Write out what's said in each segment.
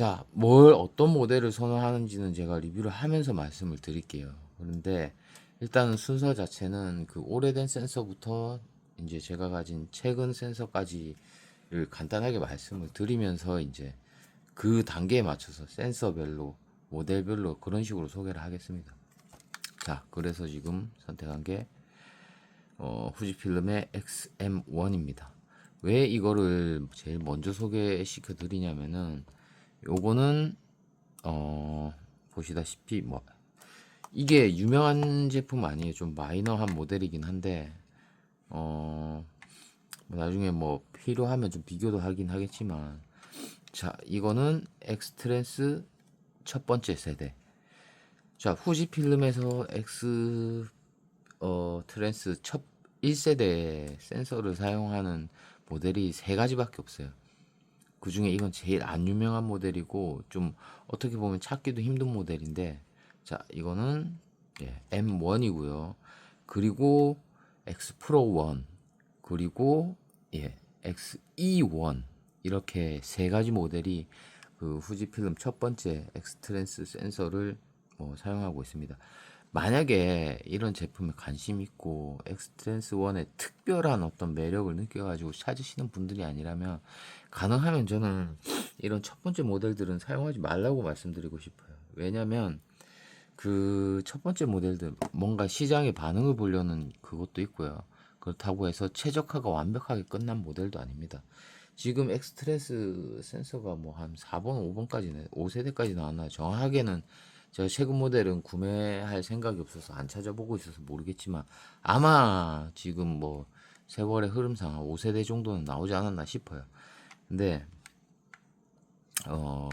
자, 뭘 어떤 모델을 선호하는지는 제가 리뷰를 하면서 말씀을 드릴게요. 그런데 일단은 순서 자체는 그 오래된 센서부터 이제 제가 가진 최근 센서까지를 간단하게 말씀을 드리면서 이제 그 단계에 맞춰서 센서별로 모델별로 그런 식으로 소개를 하겠습니다. 자, 그래서 지금 선택한 게 어, 후지필름의 XM1입니다. 왜 이거를 제일 먼저 소개시켜 드리냐면은 요거는 어 보시다시피 뭐 이게 유명한 제품 아니에요. 좀 마이너한 모델이긴 한데 어뭐 나중에 뭐 필요하면 좀 비교도 하긴 하겠지만 자 이거는 엑스트랜스 첫 번째 세대 자 후지 필름에서 엑스 어 트랜스 첫 1세대 센서를 사용하는 모델이 세 가지밖에 없어요. 그 중에 이건 제일 안 유명한 모델이고 좀 어떻게 보면 찾기도 힘든 모델인데 자 이거는 예, M1이고요. 그리고 X 프로 1 그리고 예, XE1 이렇게 세 가지 모델이 그 후지필름 첫 번째 엑스트랜스 센서를 뭐 사용하고 있습니다. 만약에 이런 제품에 관심 있고 엑스트랜스 1의 특별한 어떤 매력을 느껴가지고 찾으시는 분들이 아니라면 가능하면 저는 이런 첫 번째 모델들은 사용하지 말라고 말씀드리고 싶어요. 왜냐면 그 첫 번째 모델들 뭔가 시장의 반응을 보려는 그것도 있고요. 그렇다고 해서 최적화가 완벽하게 끝난 모델도 아닙니다. 지금 엑스트랜스 센서가 뭐 한 4번, 5번까지, 5세대까지 나왔나요? 정확하게는 제가 최근 모델은 구매할 생각이 없어서 안 찾아보고 있어서 모르겠지만 아마 지금 뭐 세월의 흐름상 한 5세대 정도는 나오지 않았나 싶어요. 근데 어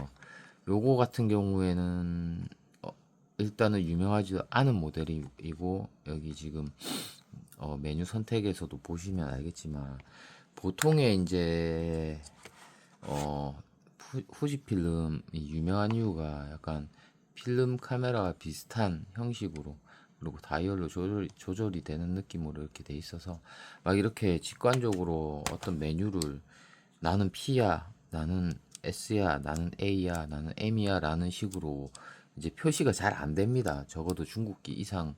요거 같은 경우에는 어, 일단은 유명하지도 않은 모델이고 여기 지금 어, 메뉴 선택에서도 보시면 알겠지만 보통의 이제 어 후, 후지필름이 유명한 이유가 약간 필름 카메라와 비슷한 형식으로 그리고 다이얼로 조절이, 조절이 되는 느낌으로 이렇게 돼 있어서 막 이렇게 직관적으로 어떤 메뉴를 나는 P야 나는 S야 나는 A야 나는 M이야 라는 식으로 이제 표시가 잘 안 됩니다. 적어도 중국기 이상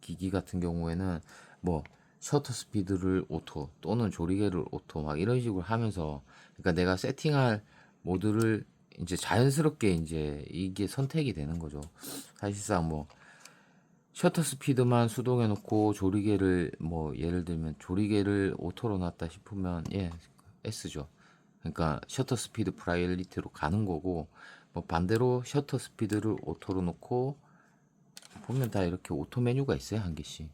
기기 같은 경우에는 뭐 셔터 스피드를 오토 또는 조리개를 오토 막 이런 식으로 하면서 그러니까 내가 세팅할 모드를 이제 자연스럽게 이제 이게 선택이 되는 거죠. 사실상 뭐 셔터 스피드만 수동해 놓고 조리개를 뭐 예를 들면 조리개를 오토로 놨다 싶으면 예 S죠. 그러니까 셔터 스피드 프라이어리티로 가는 거고 뭐 반대로 셔터 스피드를 오토로 놓고 보면 다 이렇게 오토 메뉴가 있어요 한 개씩.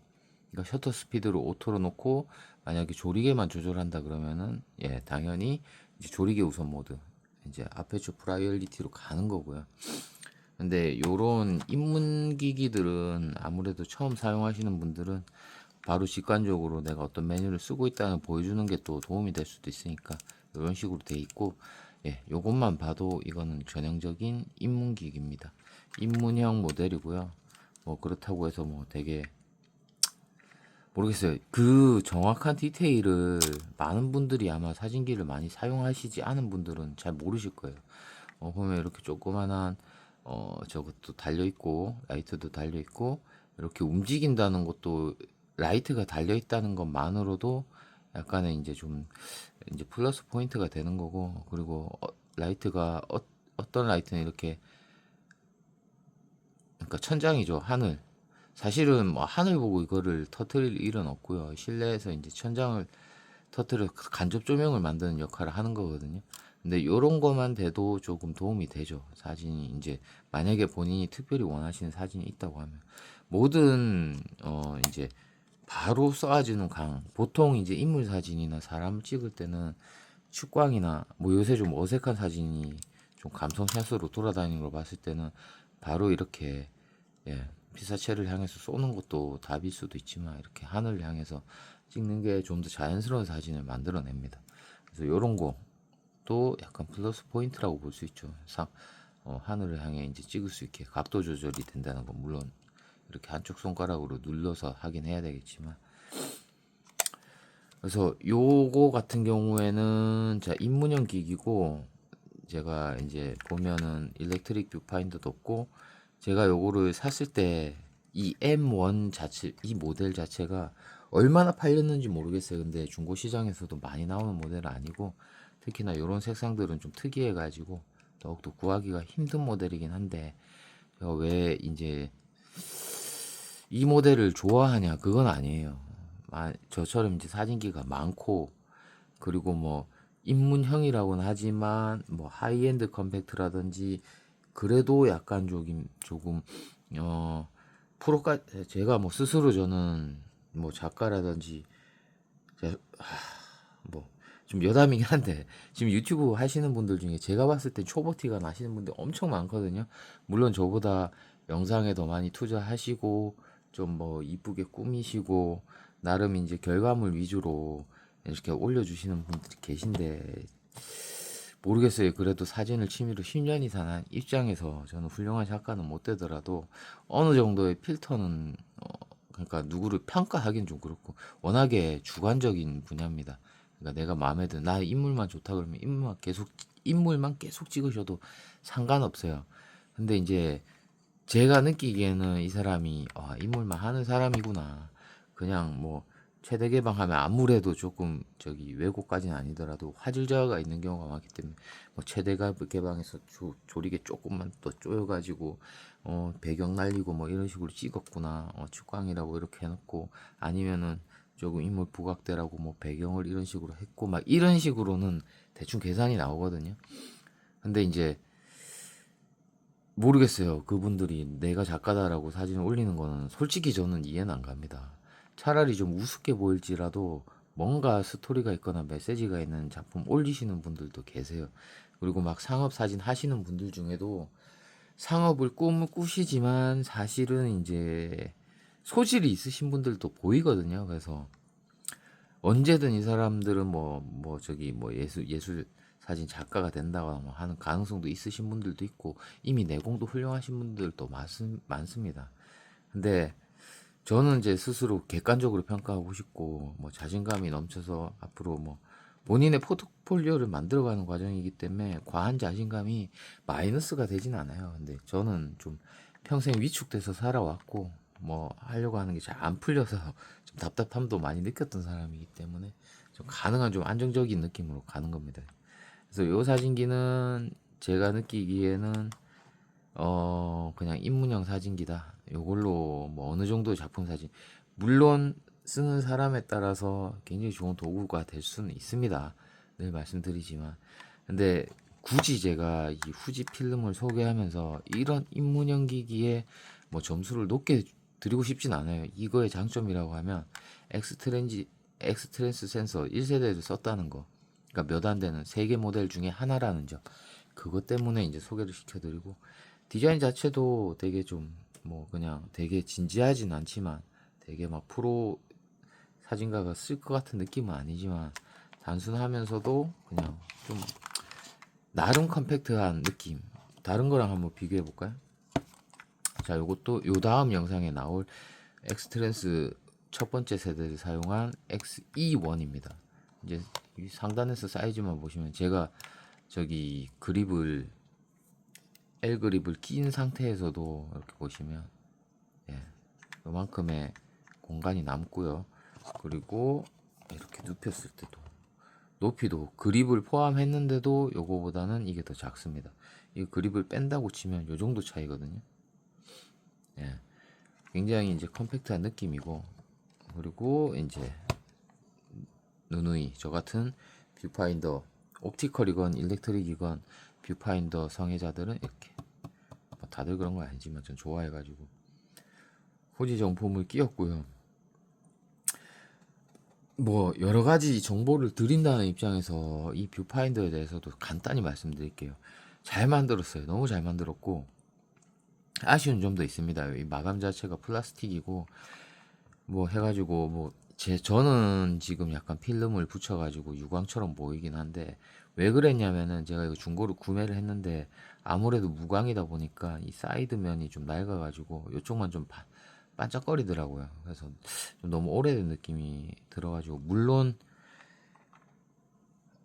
그러니까 셔터 스피드를 오토로 놓고 만약에 조리개만 조절한다 그러면은 예 당연히 이제 조리개 우선 모드 이제 아페처 프라이어리티로 가는 거고요. 근데 요런 입문 기기들은 아무래도 처음 사용하시는 분들은 바로 직관적으로 내가 어떤 메뉴를 쓰고 있다는 걸 보여주는 게 또 도움이 될 수도 있으니까 이런 식으로 돼 있고 예, 요것만 봐도 이거는 전형적인 입문 기기입니다. 입문형 모델이고요. 뭐 그렇다고 해서 뭐 되게 모르겠어요. 그 정확한 디테일을 많은 분들이 아마 사진기를 많이 사용하시지 않은 분들은 잘 모르실 거예요. 어, 보면 이렇게 조그만한 어, 저것도 달려 있고 라이트도 달려 있고 이렇게 움직인다는 것도 라이트가 달려 있다는 것만으로도 약간의 이제 좀 이제 플러스 포인트가 되는 거고 그리고 어, 라이트가 어, 어떤 라이트는 이렇게 그러니까 천장이죠 하늘 사실은 뭐 하늘 보고 이거를 터트릴 일은 없고요. 실내에서 이제 천장을 터트려 간접 조명을 만드는 역할을 하는 거거든요. 근데 요런 거만 돼도 조금 도움이 되죠. 사진이 이제 만약에 본인이 특별히 원하시는 사진이 있다고 하면 모든 어 이제 바로 쏘아지는 강 보통 이제 인물 사진이나 사람 찍을 때는 축광이나 뭐 요새 좀 어색한 사진이 좀 감성 샷으로 돌아다니는 걸 봤을 때는 바로 이렇게 예 피사체를 향해서 쏘는 것도 답일 수도 있지만 이렇게 하늘을 향해서 찍는 게 좀 더 자연스러운 사진을 만들어냅니다. 그래서 이런 거도 약간 플러스 포인트라고 볼 수 있죠. 상, 어, 하늘을 향해 이제 찍을 수 있게 각도 조절이 된다는 건 물론 이렇게 한쪽 손가락으로 눌러서 하긴 해야 되겠지만 그래서 요거 같은 경우에는 자 입문형 기기고 제가 이제 보면은 일렉트릭 뷰파인더도 없고 제가 요거를 샀을 때 이 M1 자체 이 모델 자체가 얼마나 팔렸는지 모르겠어요. 근데 중고 시장에서도 많이 나오는 모델은 아니고 특히나 요런 색상들은 좀 특이해 가지고 더욱더 구하기가 힘든 모델이긴 한데 왜 이제 이 모델을 좋아하냐 그건 아니에요. 아, 저처럼 이제 사진기가 많고 그리고 뭐 입문형이라고는 하지만 뭐 하이엔드 컴팩트라든지 그래도 약간 조금 조금 어 프로까 제가 뭐 스스로 저는 뭐 작가라든지 뭐좀 여담이긴 한데 지금 유튜브 하시는 분들 중에 제가 봤을 때 초보티가 나시는 분들 엄청 많거든요. 물론 저보다 영상에 더 많이 투자하시고 좀 뭐 이쁘게 꾸미시고 나름 이제 결과물 위주로 이렇게 올려주시는 분들이 계신데 모르겠어요. 그래도 사진을 취미로 10년 이상 한 입장에서 저는 훌륭한 작가는 못 되더라도 어느 정도의 필터는 어, 그러니까 누구를 평가하기는 좀 그렇고 워낙에 주관적인 분야입니다. 그러니까 내가 마음에 드는 나 인물만 좋다 그러면 인물만 계속 인물만 계속 찍으셔도 상관없어요. 근데 이제 제가 느끼기에는 이 사람이 아, 인물만 하는 사람이구나. 그냥 뭐 최대 개방하면 아무래도 조금 저기 왜곡까지는 아니더라도 화질 저하가 있는 경우가 많기 때문에 뭐 최대 가- 개방해서 조, 조리개 조금만 또 쪼여가지고 어 배경 날리고 뭐 이런 식으로 찍었구나. 어 축광이라고 이렇게 해놓고 아니면은 조금 인물 부각대라고 뭐 배경을 이런 식으로 했고 막 이런 식으로는 대충 계산이 나오거든요. 근데 이제 모르겠어요. 그분들이 내가 작가다라고 사진을 올리는 거는 솔직히 저는 이해는 안 갑니다. 차라리 좀 우습게 보일지라도 뭔가 스토리가 있거나 메시지가 있는 작품 올리시는 분들도 계세요. 그리고 막 상업 사진 하시는 분들 중에도 상업을 꿈을 꾸시지만 사실은 이제 소질이 있으신 분들도 보이거든요. 그래서 언제든 이 사람들은 뭐, 뭐, 저기, 뭐, 예술, 예술 사진 작가가 된다거나 뭐 하는 가능성도 있으신 분들도 있고, 이미 내공도 훌륭하신 분들도 많, 많습니다. 근데 저는 이제 스스로 객관적으로 평가하고 싶고, 뭐, 자신감이 넘쳐서 앞으로 뭐, 본인의 포트폴리오를 만들어가는 과정이기 때문에 과한 자신감이 마이너스가 되진 않아요. 근데 저는 좀 평생 위축돼서 살아왔고, 뭐, 하려고 하는 게 잘 안 풀려서 좀 답답함도 많이 느꼈던 사람이기 때문에 좀 가능한 좀 안정적인 느낌으로 가는 겁니다. 그래서 요 사진기는 제가 느끼기에는 어 그냥 입문형 사진기다. 요걸로 뭐 어느 정도 작품 사진 물론 쓰는 사람에 따라서 굉장히 좋은 도구가 될 수는 있습니다. 늘 말씀드리지만 근데 굳이 제가 이 후지 필름을 소개하면서 이런 입문형 기기에 뭐 점수를 높게 드리고 싶진 않아요. 이거의 장점이라고 하면 엑스트렌지 엑스트랜스 센서 1세대를 썼다는 거. 그러니까 몇 안 되는 세 개 모델 중에 하나라는 점. 그것 때문에 이제 소개를 시켜드리고 디자인 자체도 되게 좀 뭐 그냥 되게 진지하진 않지만 되게 막 프로 사진가가 쓸 것 같은 느낌은 아니지만 단순하면서도 그냥 좀 나름 컴팩트한 느낌. 다른 거랑 한번 비교해 볼까요? 자, 요것도 요 다음 영상에 나올 엑스트랜스 첫 번째 세대를 사용한 XE1입니다. 이제 이 상단에서 사이즈만 보시면 제가 저기 그립을 L 그립을 낀 상태에서도 이렇게 보시면 예, 요만큼의 공간이 남고요. 그리고 이렇게 눕혔을 때도 높이도 그립을 포함했는데도 요거보다는 이게 더 작습니다. 이 그립을 뺀다고 치면 요 정도 차이거든요. 예. 굉장히 이제 컴팩트한 느낌이고 그리고 이제 누누이 저 같은 뷰파인더 옵티컬이건 일렉트릭이건 뷰파인더 성애자들은 이렇게 뭐 다들 그런 건 아니지만 전 좋아해가지고 후지 정품을 끼웠고요. 뭐 여러 가지 정보를 드린다는 입장에서 이 뷰파인더에 대해서도 간단히 말씀드릴게요. 잘 만들었어요. 너무 잘 만들었고 아쉬운 점도 있습니다. 이 마감 자체가 플라스틱이고 뭐 해가지고 뭐 제 저는 지금 약간 필름을 붙여가지고 유광처럼 보이긴 한데 왜 그랬냐면은 제가 이거 중고로 구매를 했는데 아무래도 무광이다 보니까 이 사이드 면이 좀 낡아가지고 이쪽만 좀 바- 반짝거리더라고요. 그래서 좀 너무 오래된 느낌이 들어가지고 물론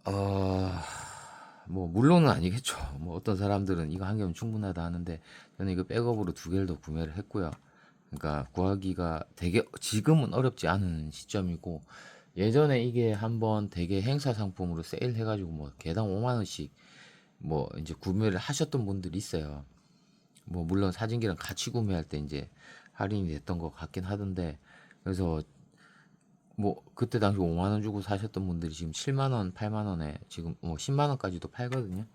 어 뭐 물론은 아니겠죠. 뭐 어떤 사람들은 이거 한 개면 충분하다 하는데 저는 이거 백업으로 두 개를 더 구매를 했고요. 그러니까 구하기가 되게 지금은 어렵지 않은 시점이고 예전에 이게 한번 되게 행사 상품으로 세일 해가지고 뭐 개당 5만 원씩 뭐 이제 구매를 하셨던 분들이 있어요. 뭐 물론 사진기랑 같이 구매할 때 이제 할인이 됐던 것 같긴 하던데 그래서 뭐 그때 당시 5만 원 주고 사셨던 분들이 지금 7만 원, 8만 원에 지금 뭐 10만 원까지도 팔거든요.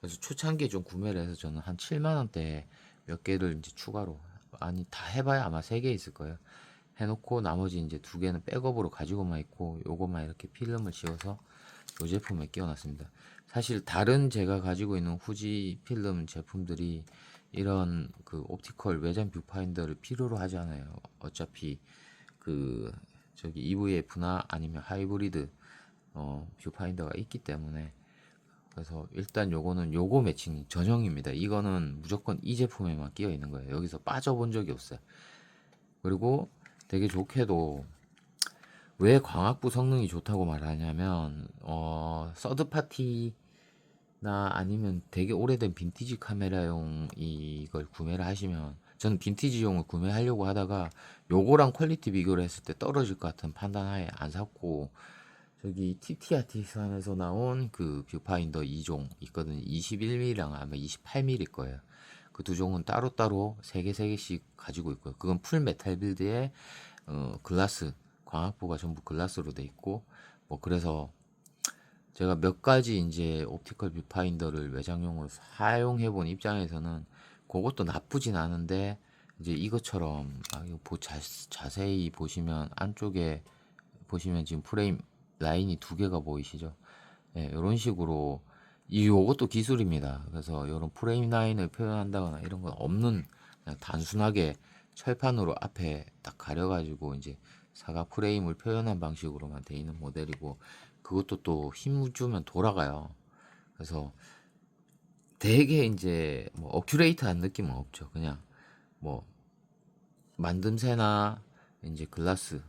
그래서 초창기에 좀 구매를 해서 저는 한 7만 원대 몇 개를 이제 추가로 아니 다 해봐야 아마 세개 있을 거예요. 해놓고 나머지 이제 두 개는 백업으로 가지고만 있고 요것만 이렇게 필름을 씌워서 요 제품에 끼워놨습니다. 사실 다른 제가 가지고 있는 후지 필름 제품들이 이런 그 옵티컬 외장 뷰파인더를 필요로 하지 않아요. 어차피 그 저기 EVF나 아니면 하이브리드 어 뷰파인더가 있기 때문에 그래서 일단 요거는 요거 매칭 전형입니다. 이거는 무조건 이 제품에만 끼어 있는 거예요. 여기서 빠져본 적이 없어요. 그리고 되게 좋게도 왜 광학부 성능이 좋다고 말하냐면 어 서드 파티나 아니면 되게 오래된 빈티지 카메라용 이걸 구매를 하시면 저는 빈티지용을 구매하려고 하다가 요거랑 퀄리티 비교를 했을 때 떨어질 것 같은 판단하에 안 샀고 저기 TT 아티스트에서 나온 그 뷰파인더 2종 있거든요. 21mm랑 아마 28mm 거예요. 그 두 종은 따로따로 3개, 3개씩 가지고 있고요. 그건 풀 메탈 빌드에 어, 글라스, 광학부가 전부 글라스로 돼 있고 뭐 그래서 제가 몇 가지 이제 옵티컬 뷰파인더를 외장용으로 사용해 본 입장에서는 그것도 나쁘진 않은데 이제 이것처럼 아, 이거 보, 자, 자세히 보시면 안쪽에 보시면 지금 프레임 라인이 두 개가 보이시죠? 예, 이런 식으로 이 요것도 기술입니다. 그래서 이런 프레임 라인을 표현한다거나 이런 건 없는 그냥 단순하게 철판으로 앞에 딱 가려가지고 이제 사각 프레임을 표현한 방식으로만 돼 있는 모델이고 그것도 또힘 주면 돌아가요. 그래서 되게 이제 뭐 어큐레이트한 느낌은 없죠. 그냥 뭐 만듦새나 이제 글라스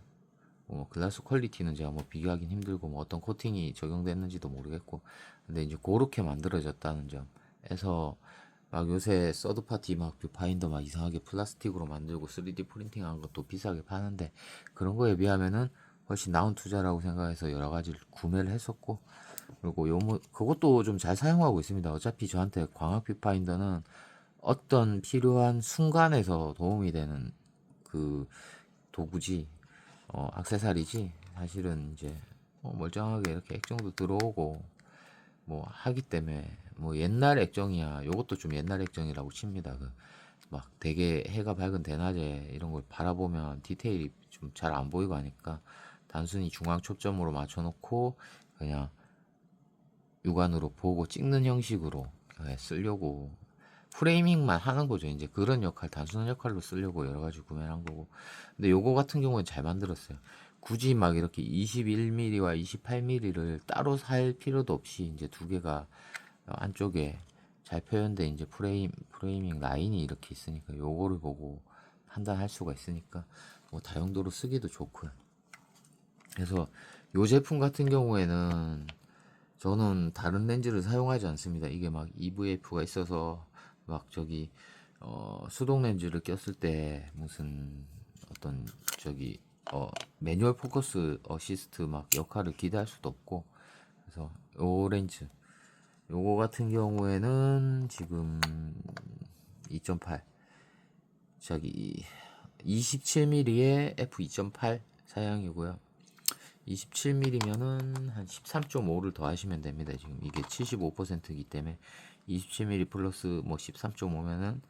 뭐 글라스 퀄리티는 제가 뭐 비교하긴 힘들고 뭐 어떤 코팅이 적용됐는지도 모르겠고 근데 이제 그렇게 만들어졌다는 점에서 막 요새 서드 파티 막 뷰파인더 막 이상하게 플라스틱으로 만들고 3D 프린팅한 것도 비싸게 파는데 그런 거에 비하면은 훨씬 나은 투자라고 생각해서 여러 가지를 구매를 했었고 그리고 요뭐 그것도 좀 잘 사용하고 있습니다. 어차피 저한테 광학 뷰파인더는 어떤 필요한 순간에서 도움이 되는 그 도구지 어 액세서리지? 사실은 이제 뭐 멀쩡하게 이렇게 액정도 들어오고 뭐 하기 때문에 뭐 옛날 액정이야. 요것도 좀 옛날 액정이라고 칩니다. 그 막 되게 해가 밝은 대낮에 이런 걸 바라보면 디테일이 좀 잘 안 보이고 하니까 단순히 중앙 초점으로 맞춰놓고 그냥 육안으로 보고 찍는 형식으로 예, 쓰려고 프레이밍만 하는 거죠. 이제 그런 역할, 단순한 역할로 쓰려고 여러 가지 구매를 한 거고. 근데 요거 같은 경우는 잘 만들었어요. 굳이 막 이렇게 21mm와 28mm를 따로 살 필요도 없이 이제 두 개가 안쪽에 잘 표현된 이제 프레임, 프레이밍 라인이 이렇게 있으니까 요거를 보고 판단할 수가 있으니까 뭐 다용도로 쓰기도 좋고요. 그래서 요 제품 같은 경우에는 저는 다른 렌즈를 사용하지 않습니다. 이게 막 EVF가 있어서 막 저기 어 수동 렌즈를 꼈을 때 무슨 어떤 저기 어 매뉴얼 포커스 어시스트 막 역할을 기대할 수도 없고 그래서 요 렌즈 요거 같은 경우에는 지금 2.8 저기 27mm의 f2.8 사양이고요. 27mm면은 한 13.5를 더 하시면 됩니다. 지금 이게 75%이기 때문에 27mm 플러스 뭐 13.5면은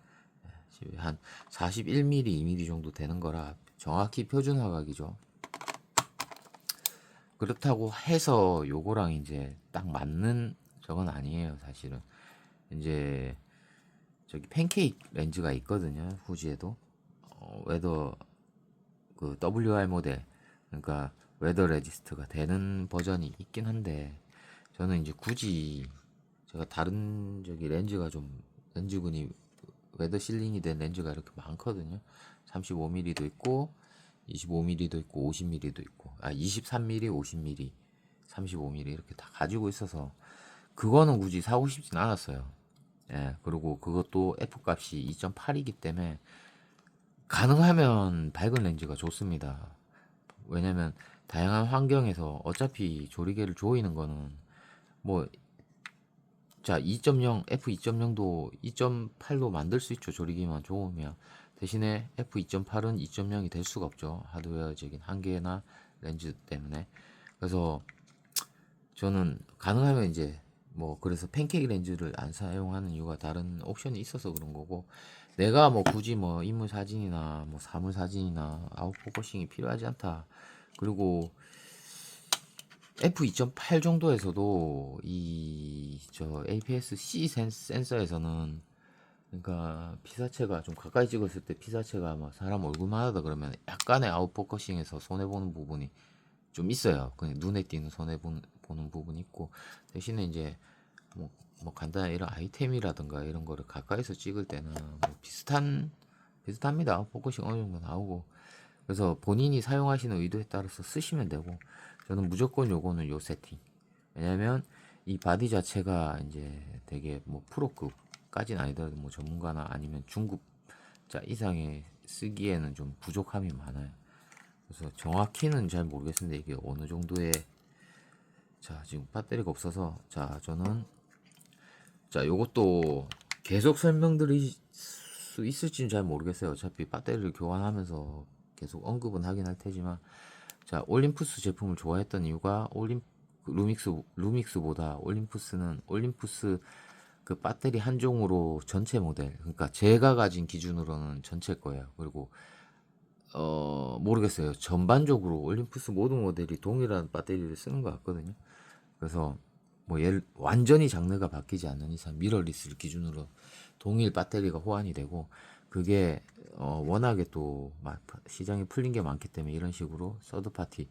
한 41mm, 2mm 정도 되는 거라 정확히 표준 화각이죠. 그렇다고 해서 요거랑 이제 딱 맞는 저건 아니에요, 사실은. 이제 저기 팬케이크 렌즈가 있거든요, 후지에도. 어, 웨더 그 WR 모델 그러니까 웨더 레지스트가 되는 버전이 있긴 한데 저는 이제 굳이 제가 다른 저기 렌즈가 좀 렌즈군이 웨더 실링이 된 렌즈가 이렇게 많거든요. 35mm도 있고 25mm도 있고 50mm도 있고 아 23mm, 50mm, 35mm 이렇게 다 가지고 있어서 그거는 굳이 사고 싶진 않았어요. 예, 그리고 그것도 F 값이 2.8이기 때문에 가능하면 밝은 렌즈가 좋습니다. 왜냐면 다양한 환경에서 어차피 조리개를 조이는 거는 뭐 자, 2.0, F2.0도 2.8로 만들 수 있죠. 조리기만 좋으면. 대신에 F2.8은 2.0이 될 수가 없죠. 하드웨어적인 한계나 렌즈 때문에. 그래서 저는 가능하면 이제 뭐 그래서 팬케이크 렌즈를 안 사용하는 이유가 다른 옵션이 있어서 그런 거고 내가 뭐 굳이 뭐 인물 사진이나 뭐 사물 사진이나 아웃포커싱이 필요하지 않다. 그리고 F2.8 정도에서도 이 저 APS-C 센- 센서에서는 그러니까 피사체가 좀 가까이 찍었을 때 피사체가 막 사람 얼굴만 하다 그러면 약간의 아웃포커싱에서 손해 보는 부분이 좀 있어요. 그냥 눈에 띄는 손해 보는, 보는 부분이 있고 대신에 이제 뭐, 뭐 간단한 이런 아이템이라든가 이런 거를 가까이서 찍을 때는 뭐 비슷한 비슷합니다. 아웃포커싱 어느 정도 나오고 그래서 본인이 사용하시는 의도에 따라서 쓰시면 되고 저는 무조건 요거는 요 세팅. 왜냐면 이 바디 자체가 이제 되게 뭐 프로급까지는 아니더라도 뭐 전문가나 아니면 중급자 이상의 쓰기에는 좀 부족함이 많아요. 그래서 정확히는 잘 모르겠는데 이게 어느 정도의 자 지금 배터리가 없어서 자 저는 자 요것도 계속 설명드릴 수 있을지는 잘 모르겠어요. 어차피 배터리를 교환하면서 계속 언급은 하긴 할 테지만 자 올림푸스 제품을 좋아했던 이유가 올림 루믹스 루믹스보다 올림푸스는 올림푸스 그 배터리 한 종으로 전체 모델 그러니까 제가 가진 기준으로는 전체 거예요. 그리고 어 모르겠어요. 전반적으로 올림푸스 모든 모델이 동일한 배터리를 쓰는 것 같거든요. 그래서 뭐 예를 완전히 장르가 바뀌지 않는 이상 미러리스를 기준으로 동일 배터리가 호환이 되고 그게 어 워낙에 또막 시장에 풀린 게 많기 때문에 이런 식으로 서드 파티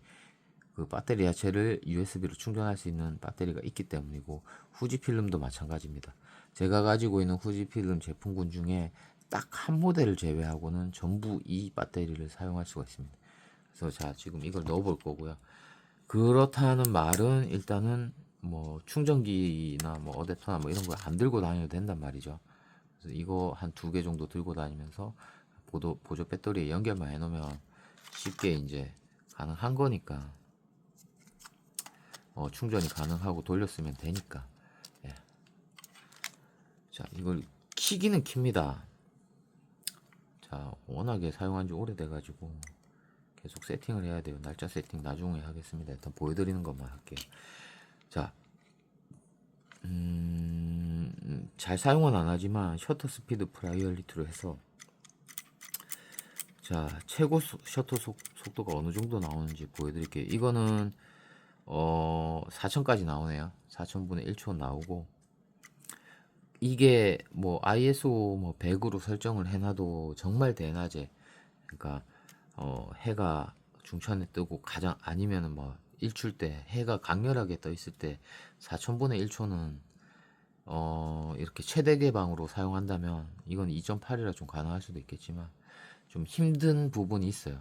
그 배터리 자체를 USB로 충전할 수 있는 배터리가 있기 때문이고 후지 필름도 마찬가지입니다. 제가 가지고 있는 후지 필름 제품군 중에 딱 한 모델을 제외하고는 전부 이 배터리를 사용할 수가 있습니다. 그래서 자 지금 이걸 넣어볼 거고요. 그렇다는 말은 일단은 뭐 충전기나 뭐 어댑터나 뭐 이런 거안 들고 다녀도 된단 말이죠. 그래서 이거 한 두 개 정도 들고 다니면서 보도, 보조 배터리에 연결만 해놓으면 쉽게 이제 가능한 거니까. 어, 충전이 가능하고 돌렸으면 되니까. 예. 자 이걸 키기는 킵니다. 자 워낙에 사용한 지 오래돼 가지고 계속 세팅을 해야 돼요. 날짜 세팅 나중에 하겠습니다. 일단 보여드리는 것만 할게요. 자 음, 음, 잘 사용은 안 하지만 셔터 스피드 프라이얼리티로 해서 자 최고 속- 셔터 속, 속도가 어느 정도 나오는지 보여드릴게요. 이거는 어 4000까지 나오네요. 4000분의 1초 나오고. 이게 뭐 ISO 뭐 100으로 설정을 해놔도 정말 대낮에 그러니까 어 해가 중천에 뜨고 가장 아니면은 뭐 일출 때 해가 강렬하게 떠 있을 때 4000분의 1초는 어 이렇게 최대 개방으로 사용한다면 이건 2.8이라 좀 가능할 수도 있겠지만 좀 힘든 부분이 있어요.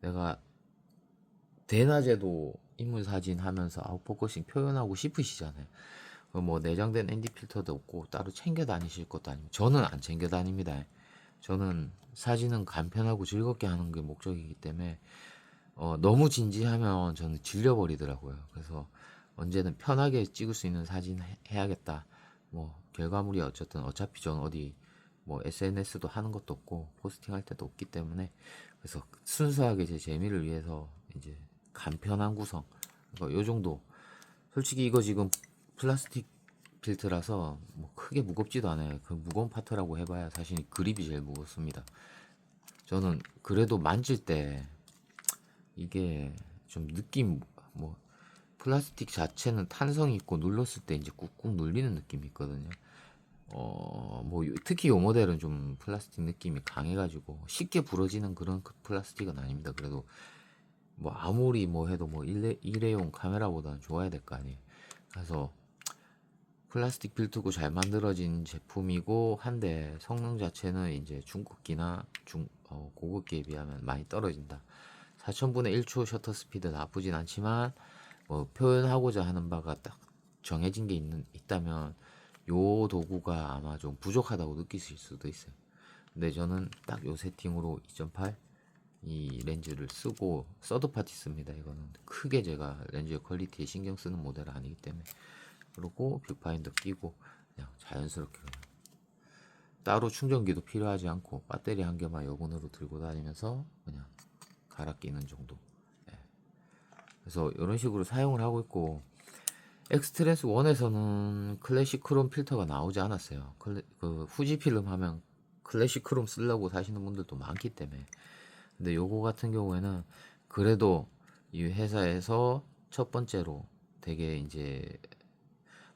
내가 대낮에도 인물 사진 하면서 아웃포커싱 표현하고 싶으시잖아요. 그뭐 내장된 ND 필터도 없고 따로 챙겨 다니실 것도 아니고 저는 안 챙겨 다닙니다. 저는 사진은 간편하고 즐겁게 하는 게 목적이기 때문에 어, 너무 진지하면 저는 질려버리더라고요. 그래서 언제든 편하게 찍을 수 있는 사진 해- 해야겠다. 뭐 결과물이 어쨌든 어차피 전 어디 뭐 SNS도 하는 것도 없고 포스팅 할 때도 없기 때문에 그래서 순수하게 제 재미를 위해서 이제 간편한 구성 그러니까 요 정도. 솔직히 이거 지금 플라스틱 필트라서 뭐 크게 무겁지도 않아요. 그 무거운 파트라고 해봐야 사실 그립이 제일 무겁습니다. 저는 그래도 만질 때 이게 좀 느낌 뭐 플라스틱 자체는 탄성이 있고 눌렀을 때 이제 꾹꾹 눌리는 느낌이 있거든요. 어, 뭐 요- 특히 요 모델은 좀 플라스틱 느낌이 강해가지고 쉽게 부러지는 그런 그 플라스틱은 아닙니다. 그래도 뭐 아무리 뭐 해도 뭐 일회, 일회용 카메라보다는 좋아야 될 거 아니에요. 그래서 플라스틱 필트고 잘 만들어진 제품이고 한데 성능 자체는 이제 중급기나 중 어, 고급기에 비하면 많이 떨어진다. 4000분의 1초 셔터 스피드 나쁘진 않지만 뭐 표현하고자 하는 바가 딱 정해진 게 있는 있다면 요 도구가 아마 좀 부족하다고 느끼실 수도 있어요. 근데 저는 딱 요 세팅으로 2.8 이 렌즈를 쓰고 서드 파티 씁니다. 이거는 크게 제가 렌즈의 퀄리티에 신경 쓰는 모델은 아니기 때문에 그리고 뷰파인더 끼고 그냥 자연스럽게 그냥 따로 충전기도 필요하지 않고 배터리 한 개만 여분으로 들고 다니면서 그냥 갈아 끼는 정도. 예. 그래서 이런 식으로 사용을 하고 있고 엑스트레스 1에서는 클래식 크롬 필터가 나오지 않았어요. 클래, 그 후지 필름 하면 클래식 크롬 쓰려고 사시는 분들도 많기 때문에. 근데 요거 같은 경우에는 그래도 이 회사에서 첫 번째로 되게 이제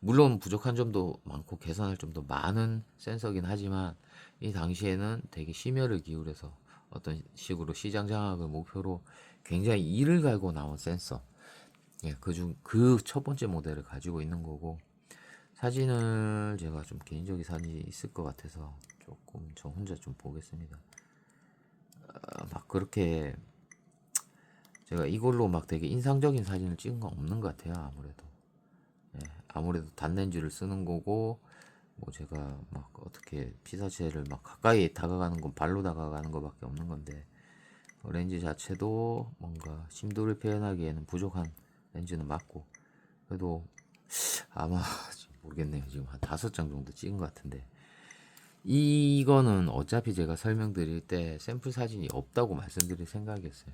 물론 부족한 점도 많고 개선할 점도 많은 센서긴 하지만 이 당시에는 되게 심혈을 기울여서 어떤 식으로 시장 장악을 목표로 굉장히 이를 갈고 나온 센서. 예, 그중 그 첫 번째 모델을 가지고 있는 거고 사진을 제가 좀 개인적인 사진이 있을 것 같아서 조금 저 혼자 좀 보겠습니다. 아, 막 그렇게 제가 이걸로 막 되게 인상적인 사진을 찍은 건 없는 것 같아요. 아무래도 예, 아무래도 단렌즈를 쓰는 거고 뭐 제가 막 어떻게 피사체를 막 가까이 다가가는 건 발로 다가가는 것밖에 없는 건데 어, 렌즈 자체도 뭔가 심도를 표현하기에는 부족한 렌즈는 맞고 그래도 아마 모르겠네요. 지금 한 다섯 장 정도 찍은 것 같은데. 이거는 어차피 제가 설명드릴 때 샘플 사진이 없다고 말씀드릴 생각이었어요.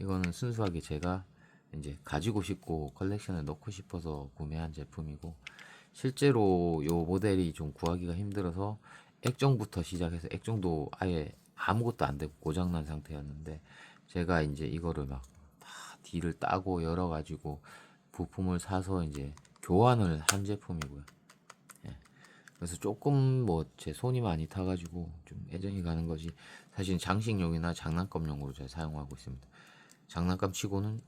이거는 순수하게 제가 이제 가지고 싶고 컬렉션에 넣고 싶어서 구매한 제품이고 실제로 요 모델이 좀 구하기가 힘들어서 액정부터 시작해서 액정도 아예 아무것도 안 되고 고장난 상태였는데 제가 이제 이거를 막 다 딜을 따고 열어 가지고 부품을 사서 이제 교환을 한 제품이고요. 예. 그래서 조금 뭐 제 손이 많이 타가지고 좀 애정이 가는 거지 사실 장식용이나 장난감용으로 제가 사용하고 있습니다. 장난감 치고는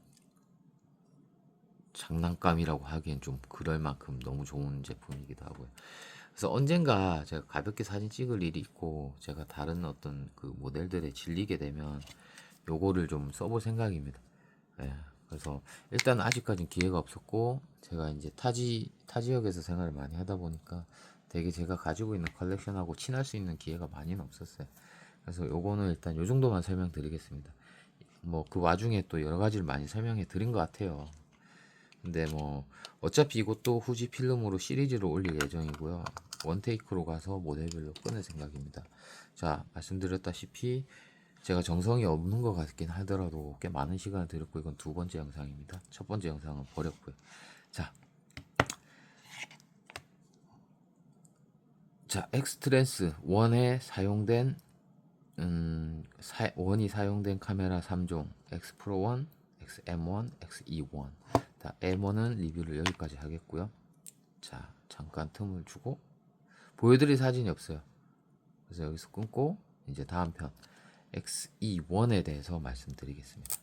장난감이라고 하기엔 좀 그럴 만큼 너무 좋은 제품이기도 하고요. 그래서 언젠가 제가 가볍게 사진 찍을 일이 있고 제가 다른 어떤 그 모델들에 질리게 되면 요거를 좀 써볼 생각입니다. 예. 그래서 일단 아직까지는 기회가 없었고 제가 이제 타지 타 지역에서 생활을 많이 하다 보니까 되게 제가 가지고 있는 컬렉션하고 친할 수 있는 기회가 많이는 없었어요. 그래서 요거는 일단 요 정도만 설명드리겠습니다. 뭐 그 와중에 또 여러 가지를 많이 설명해 드린 것 같아요. 근데 뭐 어차피 이것도 후지 필름으로 시리즈로 올릴 예정이고요. 원테이크로 가서 모델별로 끊을 생각입니다. 자 말씀드렸다시피 제가 정성이 없는 것 같긴 하더라도 꽤 많은 시간을 들였고 이건 두 번째 영상입니다. 첫 번째 영상은 버렸고요. 자, 자 엑스트랜스 1에 사용된 음, 사, 원이 사용된 카메라 3종 X 프로 1, X M1, X E1. 자, M1은 리뷰를 여기까지 하겠고요. 자, 잠깐 틈을 주고 보여드릴 사진이 없어요. 그래서 여기서 끊고 이제 다음 편 XE1에 대해서 말씀드리겠습니다.